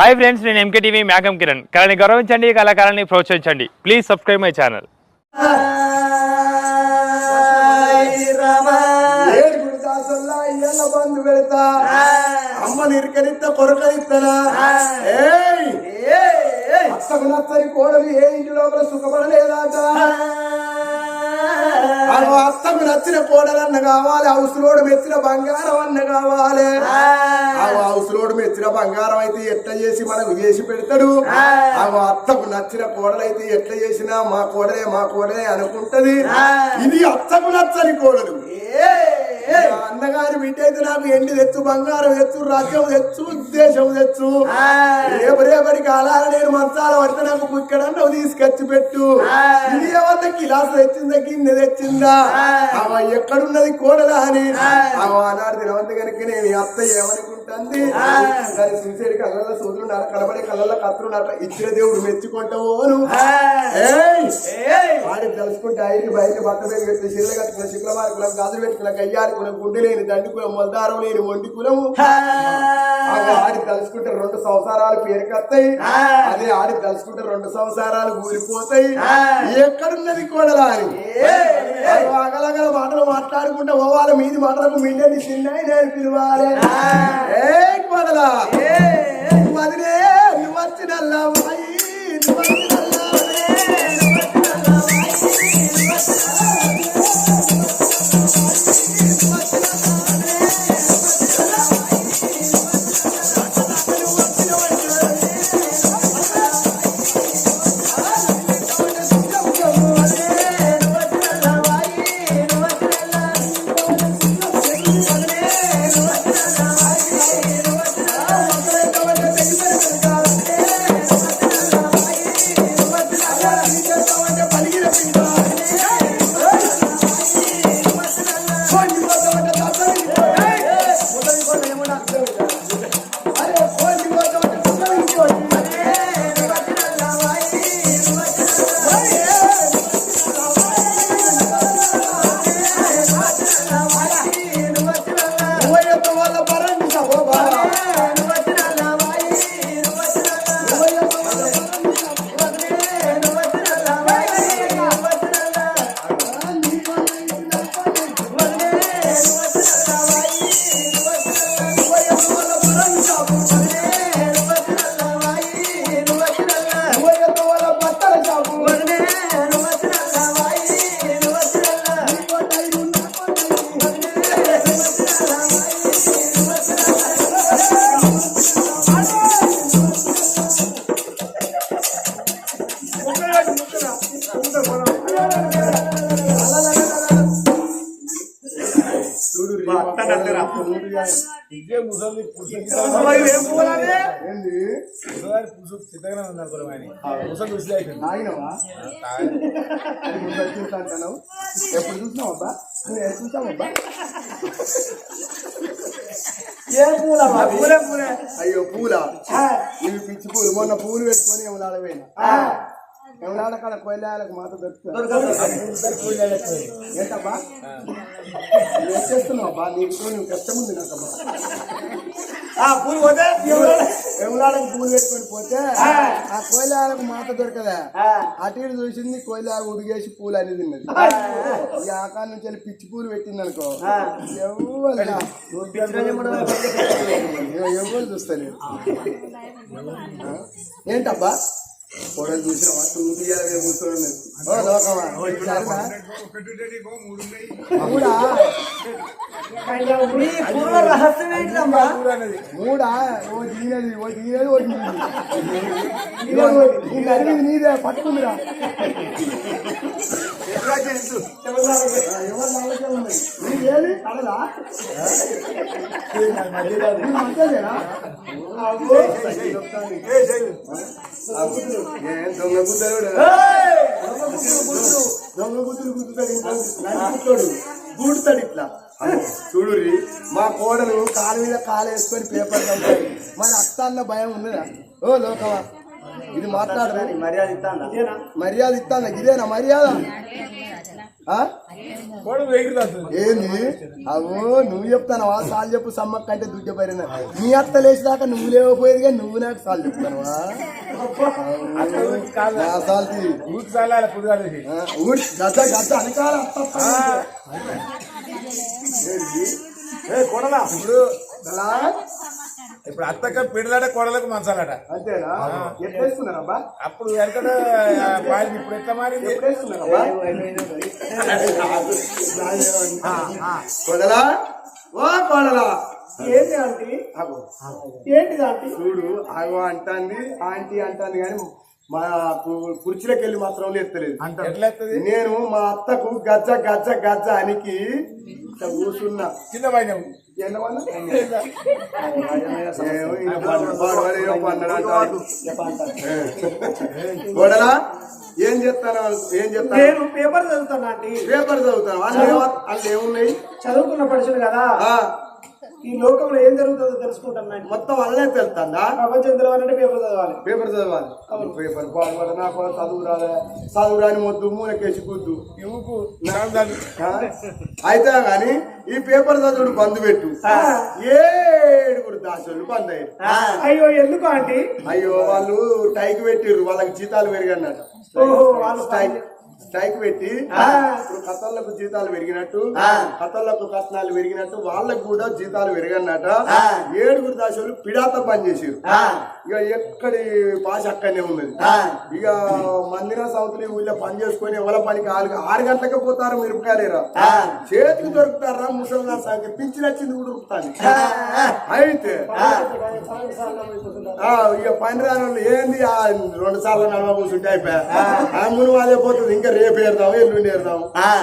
Hi friends నేను MK TV మేఘం కిరణ్. కళని గౌరవించండి కళాకారాన్ని ప్రోత్సహించండి. Please subscribe my channel. బంధు పెడతా అమ్మ నిరికరిస్తా కొరకరిత్తనా ఏయ్! అత్తకు నచ్చని కోడలు ఏ ఇంటి లోపల సుఖపడలేదాట? అగో అత్తకు నచ్చిన కోడలన్న కావాలి హౌసులోడు మెచ్చిన బంగారం అన్న కావాలి. హౌసులోడు మెచ్చిన బంగారం అయితే ఎట్లా చేసి మనకు చేసి పెడతాడు? అగో అత్తకు నచ్చిన కోడలైతే ఎట్లా చేసినా మా కోడలే మా కోడలే అనుకుంటది. ఇది అత్తకు నచ్చని కోడలు. అన్నగారి బిడ్డ అయితే నాకు ఎండి తెచ్చు బంగారం తెచ్చు రాజ్యం తెచ్చు ఉద్దేశం తెచ్చు. రేపు రేపటి కాలాల నేను మంచాల పడితే నాకు ఇక్కడ తీసుకొచ్చి పెట్టు. ఇది ఏమన్నా కిలాసు తెచ్చిందా గిన్నె తెచ్చిందా అవ ఎక్కడున్నది కోడలా అని? అవ ఆనాడు తినవంత కనుక నేను అత్త ఏమనుకుంటుంది? దాని చూసేది కళ్ళల్లో సూదులు నాకు కనబడే కళ్ళల్లో కత్తులు నాకు ఇచ్చిన దేవుడు మెచ్చుకుంటావును? వాడి తెలుసుకుంటే ఐదు బయట బట్ట మీద పెట్టి శిల్ల కట్టుకున్న శుక్రవారి కులం గాజులు పెట్టుకున్న కయ్యాలి కులం గుండె లేని దండి కులం మొలదారం లేని ఒంటి కులము. ఆడి తలుచుకుంటే రెండు సంవత్సరాలు పేరుకొస్తాయి అదే ఆడి తలుచుకుంటే రెండు సంవత్సరాలు ఊరిపోతాయి. ఎక్కడున్నది కోడలా అని? అగో అగలగల మాటలు మాట్లాడుకుంటే ఓవాల మీది మాటలకు మిండేది చిన్నాయి నేను పిలవాలి. ఏ కోడలా వదిలే నువ్వు వచ్చినల్లా తాగినవా? ముసలి చూస్తాను ఎప్పుడు చూసినావు అబ్బా? ఎప్పుడు చూసావబ్బా ఏ పూల పూలే పూలే. అయ్యో పూల. ఇవి పిచ్చి పూలు. మొన్న పూలు పెట్టుకొని ఎవలాడపోయినా ఎవలాడ కాడ కొయ్యాలకు మాత దొరుకుతుంది? ఏంటబ్బా? నువ్వు చేస్తున్నావు అబ్బా నీకు నువ్వు కష్టం ఉంది నాకబ్బా ఆ పూలు పోతే? ఎవలాడకు పూలు పెట్టుకొని పోతే ఆ. కోయిలాలకు మాత దొరకదా? అటు ఇటు చూసింది కోయిలాగా ఉడిగేసి పూలు అని తిన్నది. ఈ ఆకాల నుంచి వెళ్ళి పిచ్చి పూలు పెట్టింది అనుకో. ఎవరు చూస్తలేదు ఆ? ఏంటబ్బా? కోడలు చూసినావా మీద కూర్చొని ఉన్నది. ఓ లోకమా? ఓ ఇచ్చారునా? మూడా ఈ పూల రహస్యం ఏంటమ్మా? మూడా? ఓ దీనది ఓ దీనది ఓ దీనది. ఇదిగో, ఈ నడివి నీదే పట్టుకుందిరా. ఎవరు ఏ, దొంగ గుద్దులు గుద్దుతాడు గూడుతాడు ఇట్లా చూడు మా కోడలు కాలు మీద కాలు వేసుకొని పేపర్ చదువుతాడు మరి అత్త అన్న భయం ఉన్నదా? ఓ లోకమా. ఇది మాట్లాడదు మర్యాద ఇస్తాను ఇదేనా? మర్యాద ఇస్తాను ఇదేనా మర్యాద? ఏంది? అవో నువ్వు చెప్తానవా? సాల్ చెప్పు సమ్మక్క అంటే దుడ్డ పైన నీ అత్త లేచిదాకా నువ్వు లేకపోయేది కానీ నువ్వు నాకు సాల్ చెప్తానవా? అనకాల ఇప్పుడు ఇప్పుడు అత్తక పిడలాట కొడలకు మంచాలట. అంతేనా? అప్పుడు వెనకట పాయింట్ ఇప్పుడు ఎట్లా మారింది? ఎట్లేస్తున్నారబ్బా కొడలా? ఓ కొడలా! ఏంటి ఆంటీ? ఏంటిది ఆంటీ? చూడు అగో అంటాంది ఆంటీ అంటాంది కానీ మా కుర్చీలోకి వెళ్ళి మాత్రం ఎత్తలేదు. నేను మా అత్తకు గజ్జ గజ్జ గజ్జ అనికి కూర్చున్నా. కింద గోడలా? ఏం చెప్తాను ఏం చెప్తాను? నేను పేపర్ చదువుతాను ఆంటీ. పేపర్ చదువుతాను అందులో ఏమున్నాయి? చదువుకున్న పడుచులు కదా. ఈ లోకంలో ఏం జరుగుతుందో తెలుసుకుంటాను ఆంటీ మొత్తం అల్లనే తెలుస్తుందా? ప్రపంచం తెలవాలంటే పేపర్ చదవాలి. పేపర్ చదవాలి. పేపర్ బాగుపడ నాకు చదువు రాలే. చదువు రాని మొద్దు మూలకేసి ఇవ్వకు. ఆ? అయితే గాని ఈ పేపర్ చదువుడు బంద్ పెట్టు. ఏడుగురు దాసులు బంద్ అయ్యారు అయ్యో ఎందుకు ఆంటీ? అయ్యో వాళ్ళు టైక్ పెట్టిర్రు. వాళ్ళకి జీతాలు పెరిగన్నట ఓహో వాళ్ళు స్ట్రైక్ స్ట్రైక్ పెట్టి. ఇప్పుడు కథలకు జీతాలు పెరిగినట్టు కథలకు కట్నాలు పెరిగినట్టు వాళ్ళకు కూడా జీతాలు పెరిగన్నట ఏడుగురు దాసులు పిడాత పని చేసారు ఇక ఎక్కడి భాష అక్కడనే ఉన్నది. ఇక మందిర సౌతులు ఊళ్ళో పని చేసుకొని ఎవరి పనికి ఆరు ఆరు గంటలకే పోతారు మిరపకాయలేరా? చేతికి దొరుకుతారా ముసలిదారు సంఖ్య పింఛన్ వచ్చింది కూడా అయితే ఇక పని రాని వాళ్ళు ఏంది? రెండు సార్లు నడవ కూర్చుంటే అయిపోయా. ఆ. మును అదే పోతుంది. ఇంకా రేపు ఏరుదాం ఎల్లుండి ఏరుదాం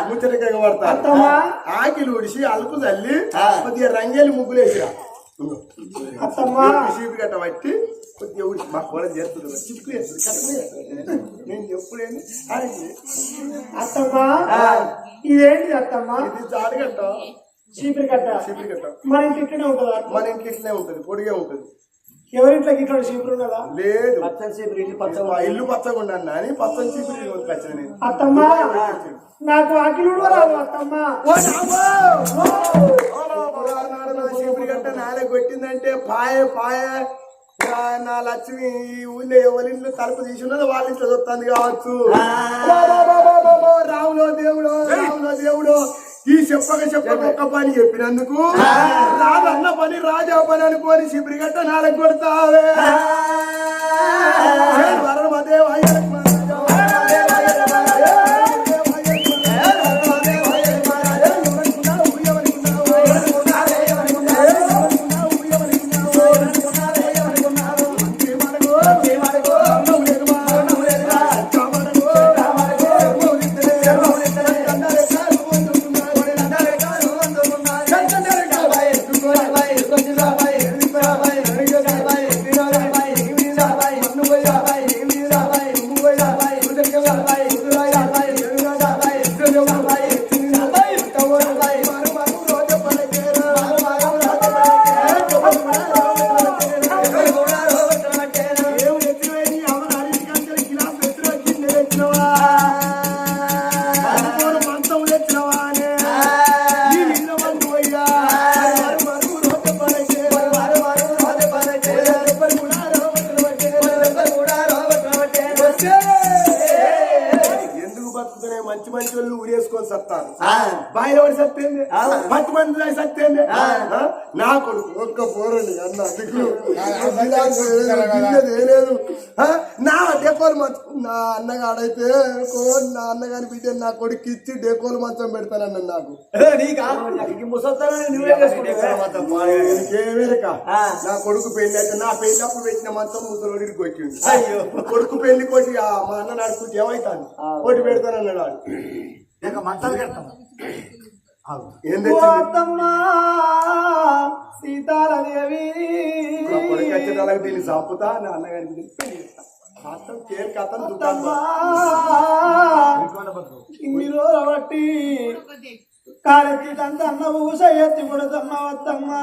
ముచ్చటగా పడతారు ఆకిలు ఉడిసి అలుపు తల్లి కొద్దిగా రంగేలి ముగ్గులు వేసిరా. అత్తమ్మా. చీపు గట్ట పట్టి కొద్దిగా ఉడిసి మా కూడా చేస్తుంది చిప్పు నేను ఎప్పుడేంది అడిగి అత్తమ్మా. ఇదేంటిది అత్తమ్మా? ఇది జాడగట్ట చీపురు కట్ట చీపురు గట్ట మన ఇంటి ఉంటుందా? మన ఇంట్లో ఇట్లనే ఉంటుంది పొడిగే ఉంటుంది. ఎవరింట్లో ఇట్లా చీపురు ఉన్నదా? లేదు. పచ్చని చీపురు ఇల్లు ఇల్లు పచ్చగా అని పచ్చని చీపురు అత్తమ్మా! నాకు అఖిలుడు రాదు అత్తమ్మా. చీపురు గట్ట నాలే కొట్టిందంటే పాయ పాయ. నా లక్ష్మి ఈ ఊళ్ళో ఎవరి ఇంట్లో తలుపు తీసున్నది వాళ్ళ ఇంట్లో వస్తుంది కావచ్చు. రాములో దేవుడు రాములో దేవుడు. ఈ చెప్పక చెప్పక ఒక్క పని చెప్పినందుకు. రాదన్న పని రాజా పని అనుకోని శిబిరి గట్ట నాలుగు కొడతావే. వరమ దేవాయ పడి సత్తేంది పట్టి మంది రాయి సత్తేంది ఆ? నా కొడుకు. ఒక్క పోరండి అన్న. లేదు? నా డెకోలు మంచం నా అన్నగాడైతే నా అన్నగారి బిడ్డ నా కొడుకు ఇచ్చి డెకోలు మంచం పెడతానన్న నాకు. నా కొడుకు పెళ్ళి అయితే నా పెళ్ళి అప్పుడు పెట్టిన మంచం ముసలోడికి ఇప్పుడు కొడుకు పెళ్ళి కొట్టి మా అన్న నడుపుకుంటే ఏమైతాను కొట్టి పెడతానన్నాడు తెచ్చింది అత్తమ్మా సీతారాదేవి వచ్చేదానికి దీన్ని చంపుతా నా అన్నగారికి దీన్ని పెళ్ళి చేస్తా. అతను కేక్ అతను దుకాణం. అత్తమ్మా ఇన్ని రోజులు బట్టి కారెత్తి తంత అన్న ఊస ఎత్తి కొడుతున్నా అత్తమ్మా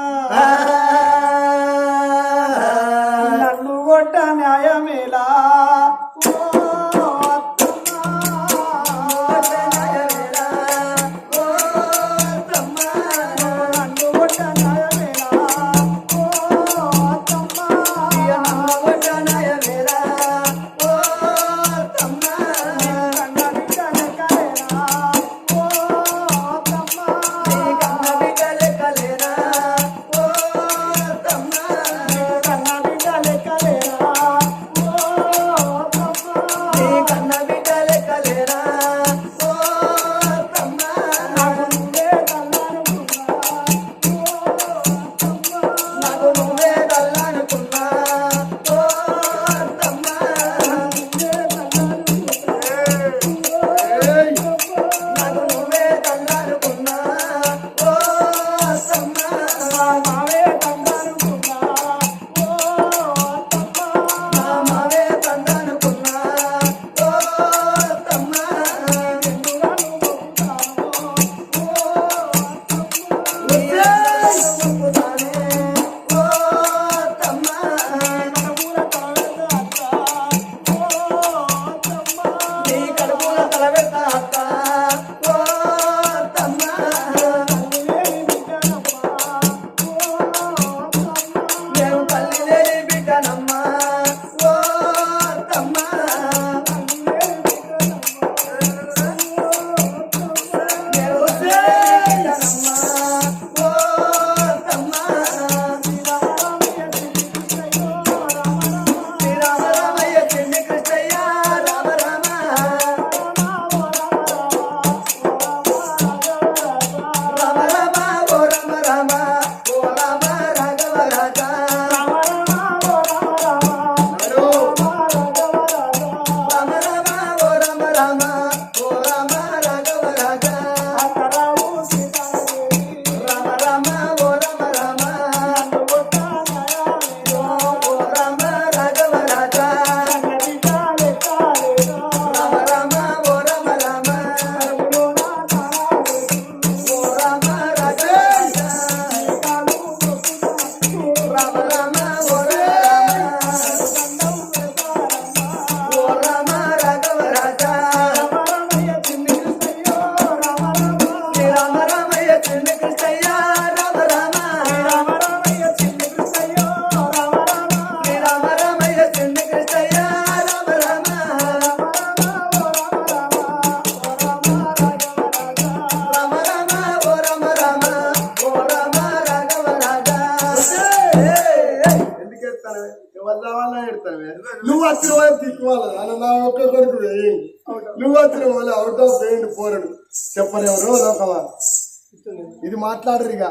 మాట్లాడరు ఇక?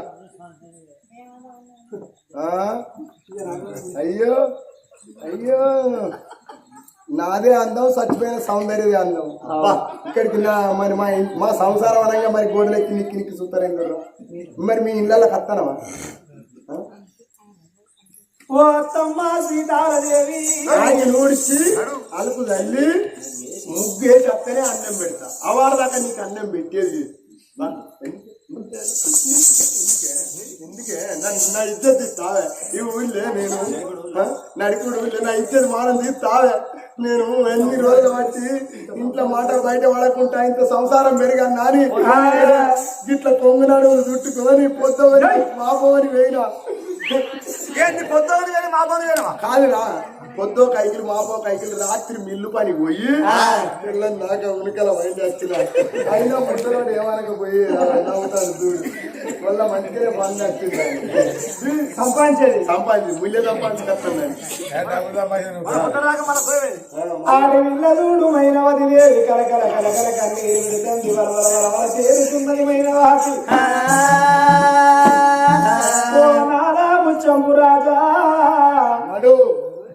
అయ్యో అయ్యో. నాదే అందం చచ్చిపోయిన సౌందర్యదే అందం. ఇక్కడికి మరి మా మా సంసారం అనగా మరి గోడలెక్కి నిక్కి నిక్కి చూస్తారేం మరి మీ ఇళ్ళకి వస్తానవా నూడిచి అలుపు తల్లి ముగ్గేసి అక్కనే అన్నం పెడతా. అవాడ దాకా నీకు అన్నం పెట్టేది. ఎందుకే? నా ఇద్దరు తీస్తావే ఈ ఊళ్ళే నేను? నడికుడు ఊళ్ళే నా ఇద్దరు మానం తీస్తావే నేను ఎన్ని రోజులు బట్టి ఇంట్లో మాట బయట పడకుండా ఇంత సంసారం పెరిగా నాని. ఇట్లా కొంగునాడు చుట్టుకొని పొద్దుమని మాపోని వేయినా ఏంది పొద్దున కానీ మా పని చేయడమా కాదురా. పొద్దు కైకిలు మాపో కైకిలు రాత్రి మిల్లు పని పోయి పిల్లని దాకా ఉనికల బయట వచ్చిన అయినా ముద్దలోడు ఏమనకపోయి నవ్వుతాడు చూడు. వల్ల మంచిగానే బంద్ వచ్చింది సంపాదించేది? సంపాదించి ముల్లె సంపాదించుకొస్తుందని మన దేవి కలకల కలకల కన్నీరు ఓ ముచ్చంపు రాజా నడు.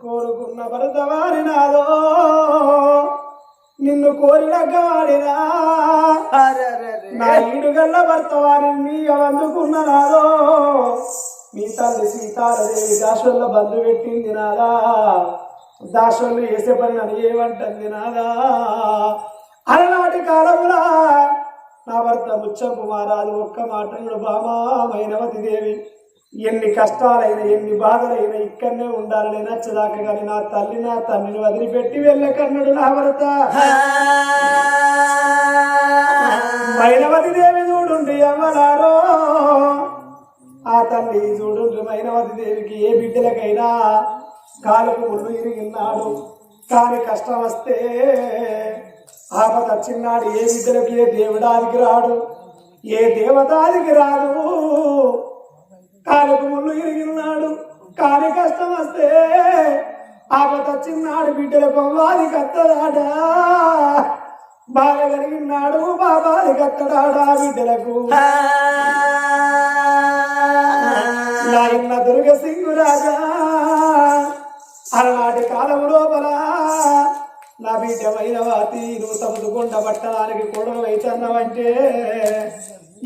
కోరుకున్న భరత వారి నాదో. నిన్ను కోరిన వాడినా నా ఈడుగల్ల భర్త వారిని అందుకున్న నాదో. మీ తల్లి సీతారదేవి దాసోళ్ళ బంధు పెట్టింది నాదా. దాసోళ్ళు వేసే పని నన్ను ఏమంటుంది నాదా. అలనాటి కాలములా నా భర్త ముచ్చంపు మారాదు. ఒక్క మాట బామా మైనవతి దేవి. ఎన్ని కష్టాలైనా ఎన్ని బాధలైనా ఇక్కడనే ఉండాలని నచ్చదాక కానీ నా తల్లి నా తండ్రిని వదిలిపెట్టి వెళ్ళకన్నాడు నా భరత మైనవతి దేవి చూడుండి అమ్మలారో ఆ తల్లి చూడుండ్రు మైనవతి దేవికి ఏ బిడ్డలకైనా కాలుకు ముళ్ళు ఇరిగిన్నాడు. కానీ కష్టం వస్తే ఆపద వచ్చిన్నాడు ఏ బిడ్డలకి ఏ దేవుడాదికి రాడు? ఏ దేవతాదికి రాదు కాలుకు ముళ్ళు ఇరిగిన్నాడు కాని కష్టం వస్తే ఆపద బిడ్డల బిడ్డలకు వాది కత్తదాడా బాగా కలిగినాడు. బాబాది కత్తడాడా బిడ్డలకు. నాయన్న దుర్గ సింగు రాజా అలనాటి కాలం లోపల నా బిడ్డమైన వాతి నువ్వు తమ్ముడుకొండ పట్టడానికి కూడలు అయితన్నావంటే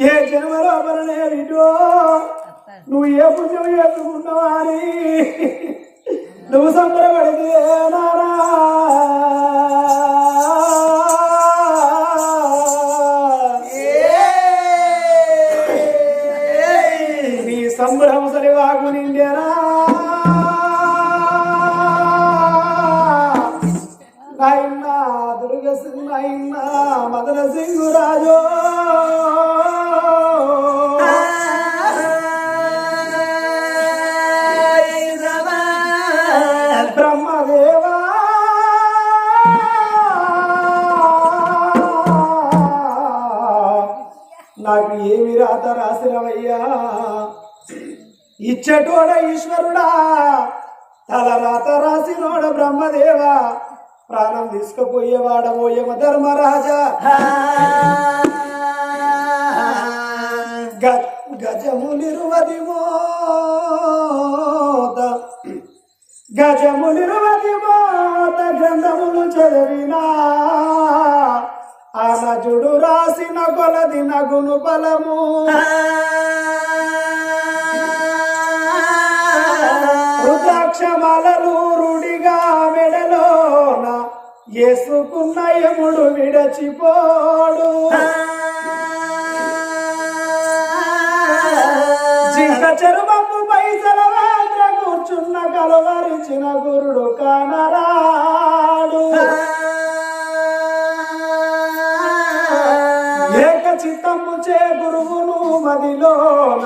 ఏ జన్మ లోపలనే బిడ్డో నువ్వు ఏ పుణ్యం చేసుకున్నావా అని నువ్వు సంబరపడితే నారా? రాత రాసినవయ్యా ఇచ్చటోడ ఈశ్వరుడా. తల రాత రాసినోడ బ్రహ్మదేవా. ప్రాణం తీసుకుపోయేవాడమో యమ ధర్మరాజా. గజము నిరువది మోత గజము నిరువది మోత గ్రంథములు చదివినా. అనజుడు రాసిన కొలది నగును బలము. రుద్రాక్షమాలలు రుడిగా మెడలోన ఏసుకున్న యముడు విడచిపోడు. జింక చరుమపు పైసల వాద్ర కూర్చున్న కలవరిచిన గురుడు కానరాడు. చిత్తము చే గురువును మదిలోన.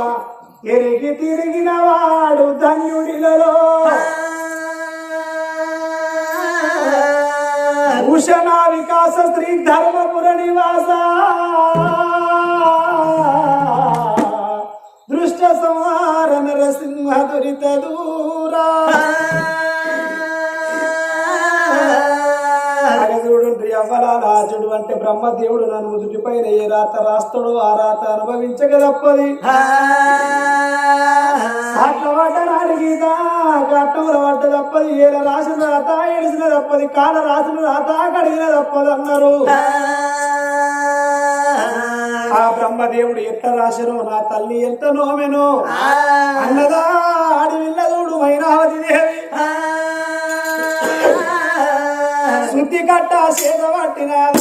ఎరిగి తిరిగిన వాడు ధన్యుడిలలో. భూషణ వికాస శ్రీ ధర్మపుర నివాస. దృష్ట సంహార నరసింహ దురిత చూడు అంటే బ్రహ్మదేవుడు నన్ను ముదుటి పైన ఏ రాత రాస్తాడో ఆ రాత అనుభవించక తప్పది అట్లవాటనాడు పడ్డ తప్పది ఏల రాసిన రాత ఎడిసిన తప్పది కాల రాసిన రాత కడిగిన తప్పదు అన్నారు. ఆ బ్రహ్మదేవుడు ఎంత రాసినో నా తల్లి ఎంత నోమెనో అన్నదా ఆడి విల్లదోడు మైనావతి దేవి. శుద్ధి కట్ట సేదవ 49.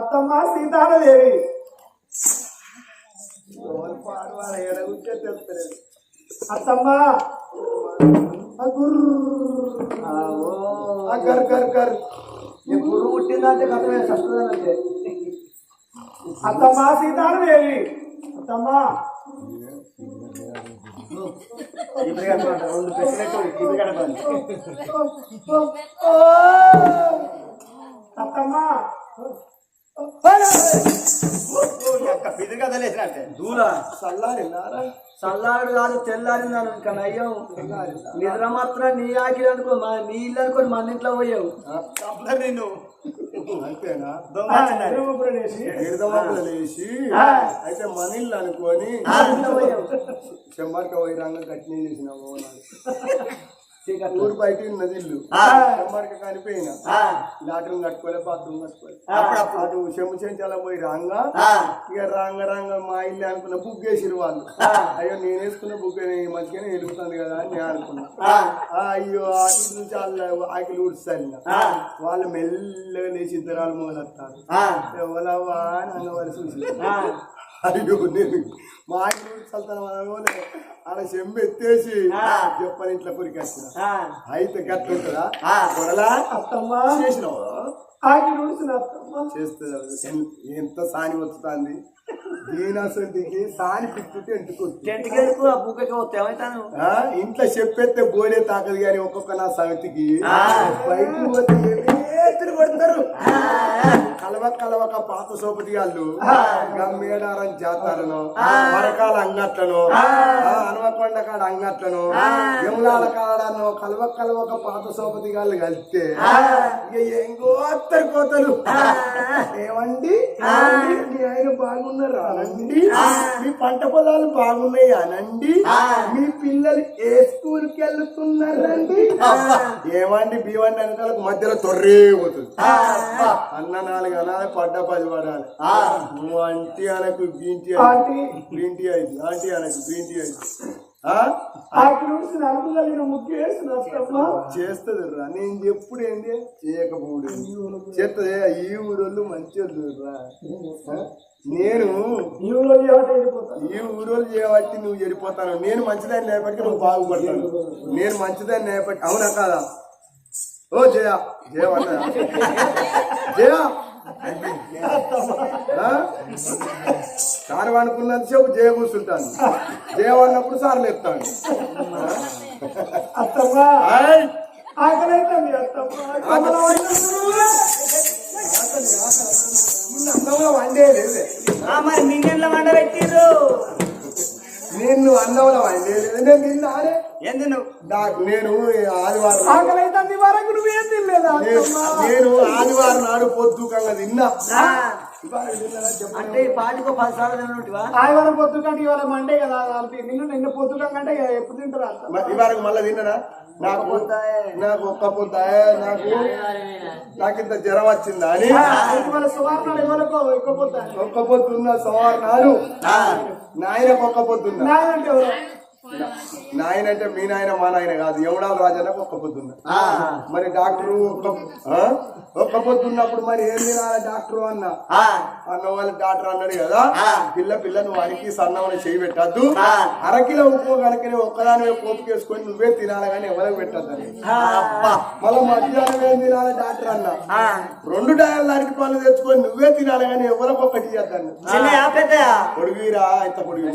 అత్తమ్మ తెలుస్తలేదు అత్తమ్మ గర్ గర్ గర్ ఎప్పుడు పుట్టిందంటే కథమే సస్తుందంటే అత్తమ్మ రెండు పెట్టినట్టు కనపడి అత్తమ్మ. చల్లాడు కాదు తెల్లారిందాను ఇంకా నయ్యం నిద్ర మాత్రం నీ ఆకిలి అనుకో మా నీ ఇల్లు అనుకోని మన ఇంట్లో పోయావు. అయితే మన ఇల్లు అనుకొని చెమ్మర్క పోయి రంగం కట్టిన చేసినాము ఊరు బయట ఉన్నది ఇల్లు చెమ్మర్క కనిపోయినా. కట్టుకోలే బాత్రూమ్ కట్టుకోలే అటు చెమ్ము చెంచాల పోయి రాంగా ఇక రాంగ రాంగ మా ఇల్లు అనుకున్న బుక్ వేసిరు వాళ్ళు అయ్యో నేను వేసుకున్న బుక్ మంచిగానే వెలుగుతుంది కదా అని నేను అనుకున్నా. అయ్యో అటు నుంచి వాళ్ళు ఆకిలి ఊడుస్తాను వాళ్ళు మెల్లగా లేచి ఇద్దరాలు మొదలెత్తారు ఎవరవ్వా అని అన్నవారు చూసి అయ్యో నేను మా ఆకిలి అనుకోలే. ఆడ చెంబు ఎత్తేసి చెప్పని ఇంట్లో కొరికేస్తున్నా. అయితే గట్ల ఉంటుందా అత్తమ్మ. చేసినావు? ఆగి అత్తమ్మ. చేస్తుంది ఎంత సాని వస్తుంది దీనసంటికి సాని ఆ, ఇంట్లో చెప్పేస్తే బోడే తాకదు కానీ ఒక్కొక్క నా సమితికి కొడతారు? కలవ కలవక పాత సోపతి వాళ్ళు గమ్మేడారం జాతాలను మరకాల అంగట్లను హనుమకొండ కాడ అంగట్లను యమునాల కాడను కలవ కలవక పాత సోపతి గాళ్ళు కలిస్తే ఇక ఏం కోతరు కోతలు? ఏమండి? మీ ఆయన బాగున్నారా? అనండి మీ పంట పొలాలు బాగున్నాయి? అనండి మీ పిల్లలు ఏ స్కూల్కి వెళ్తున్నారండి ఏమండి? బీవండి వెనకాలకు మధ్యలో తొర్రే పోతుంది. అన్న నాలుగు అనాలి పడ్డ పది పడాలి. నువ్వు అంటి అనకు బీంటి గ్రీంటి అయింది ఆంటీ అనకు గ్రీంటి అయింది. చేస్తుంది రా నేను ఎప్పుడు ఏంటి చేయకపోడు చేస్తుంది ఈ ఊరోళ్ళు మంచి రా? నేను ఈ వెళ్ళిపోతాను ఈ ఊరోళ్ళు చేయబట్టి నువ్వు చెడిపోతాను నేను మంచిదాన్ని నేపటికి నువ్వు బాగుపడతాను. నేను మంచిదాన్ని నేపటి అవునా కాదా? ఓ జయ. జయ జయ? సార్ అనుకున్నంత సేపు జయ కూర్చుంటాను. జయ అన్నప్పుడు సార్లు ఎత్తాను మరి నిన్నెళ్ళ వండ పెట్టిర్రు నేను నేను తిన్నానే నాకు నేను ఆదివారం ఆకలి అవుతుంది వరకు నువ్వేం తినలేదా? నేను- ఆదివారం నాడు పొద్దుకంగా తిన్నా. అంటే ఈ పాటికి పది సార్లు తిన్నట్టువా ఆదివారం పొద్దు కంటే ఇవాళ మండే కదా అంటే నిన్ను నిన్న పొద్దు కంటే ఎప్పుడు తింటారు ఇవాళ మళ్ళీ తిన్నానా? నాకు నాకు ఒక్క పొద్దు నాకు నాకు ఇంత జ్వరం వచ్చిందా అని? ఒక్క పొద్దున్న సోమవారం నాడు నాయనకు ఒక్క పొద్దున్న నాయన అంటే మీ నాయన మా నాయన కాదు. యముడాల రాజన్నకు ఒక్క పొద్దున్న మరి డాక్టరు ఒక్క? ఒక్క పొద్దున్నప్పుడు మరి ఏం తినాలి డాక్టరు అన్న? అన్నవాళ్ళ డాక్టర్ అన్నాడు కదా. పిల్ల పిల్ల నువ్వు వారికి సన్నమని చేయి పెట్టద్దు ఆ. అరకిలో ఉప్పు కనుక ఒక్కదాని పోపుకేసుకొని నువ్వే తినాలి కానీ ఎవరికి పెట్టద్దని మళ్ళీ మధ్యాహ్నం ఏం తినాలి డాక్టర్ అన్న. రెండు డయాల దానికి పనులు తెచ్చుకొని నువ్వే తినాలి కానీ ఎవరికి ఒక్కటి పెద్దయా పొడిగిరా ఇంత పొడిగి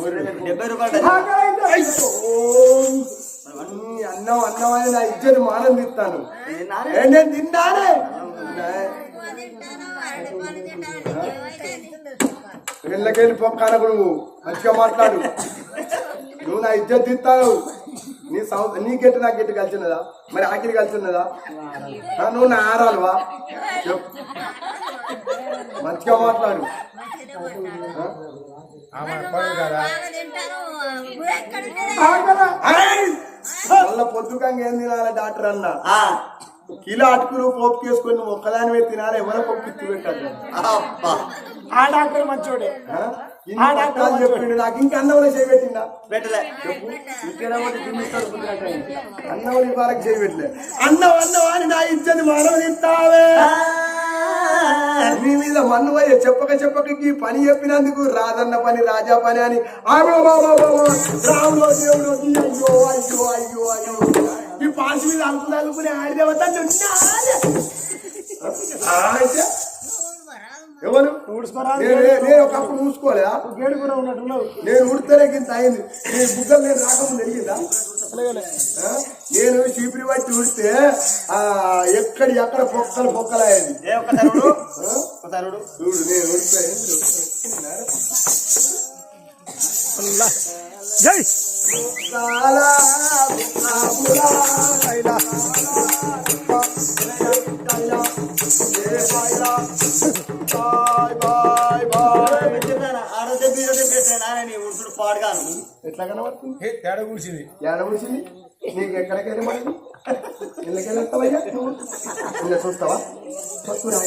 అన్నం అన్నం అని నా ఇజ్జత్ మానం తిస్తాను నేను తిన్నానే వెళ్ళకెళ్ళి పొక్కనకు నువ్వు మంచిగా మాట్లాడు. నువ్వు నా ఇజ్జత్ తిస్తాను నీ సంవత్సరం నీ గెట్టు నా గెట్టు కలిసినదా? మరి ఆకిరి కలిసినదా? నువ్వు నా ఆరాలువా? చెప్పు. మంచిగా మాట్లాడు! మళ్ళా పొద్దుకంగా ఏం తినాలి డాక్టర్ అన్న? ఆ, కిలో అటుకులు పోపు చేసుకొని నువ్వు ఒక్కదాని మీద తినాలి ఎవరో పప్పు ఇచ్చి పెట్టాలి ఆ డాక్టర్ మంచోడే. ఆ? పట్టాలు చెప్పిండు నాకు ఇంకా అన్నంలో చేయబెట్టిందా పెట్టలే. ఇక్కడ చేయబెట్టలే. అన్నం అన్నం అని నా ఇచ్చని మానవ తింటావే ఆ, నీ మీద మన్ను పోయే చెప్పక చెప్పక ఈ పని చెప్పినందుకు రాదన్న పని రాజా పని అని. ఆగో బాబా బాబా రాములో దేవుడు అయ్యో అయ్యో అయ్యో అయ్యో ఈ పాసి మీద అంకులు అనుకుని ఆడిదేవత అయితే ఎవరు? నేను నేను- నేను ఒకప్పుడు చూసుకోలేదా గేడు కూడా ఉన్నట్టున్నావు. నేను ఉడితేనే గింత అయింది. నీ బుగ్గలు నేను రాకముందు ఆ? నేను చీపిరి పట్టి ఉడితే ఎక్కడి ఎక్కడ పొక్కలు పొక్కలు అయ్యేది చూడు నేను ఉడితే జై. కైలా. కైలా. పాడుగాను ఎట్లా కనబడుతుంది ఏ తేడా కూర్చింది ఏడ వచ్చింది నీకు ఎక్కడికి వెళ్ళమని ఇళ్ళకి వెళ్ళొస్తావయ్యా నువ్వు ఇలా చూస్తావా చూస్తున్నా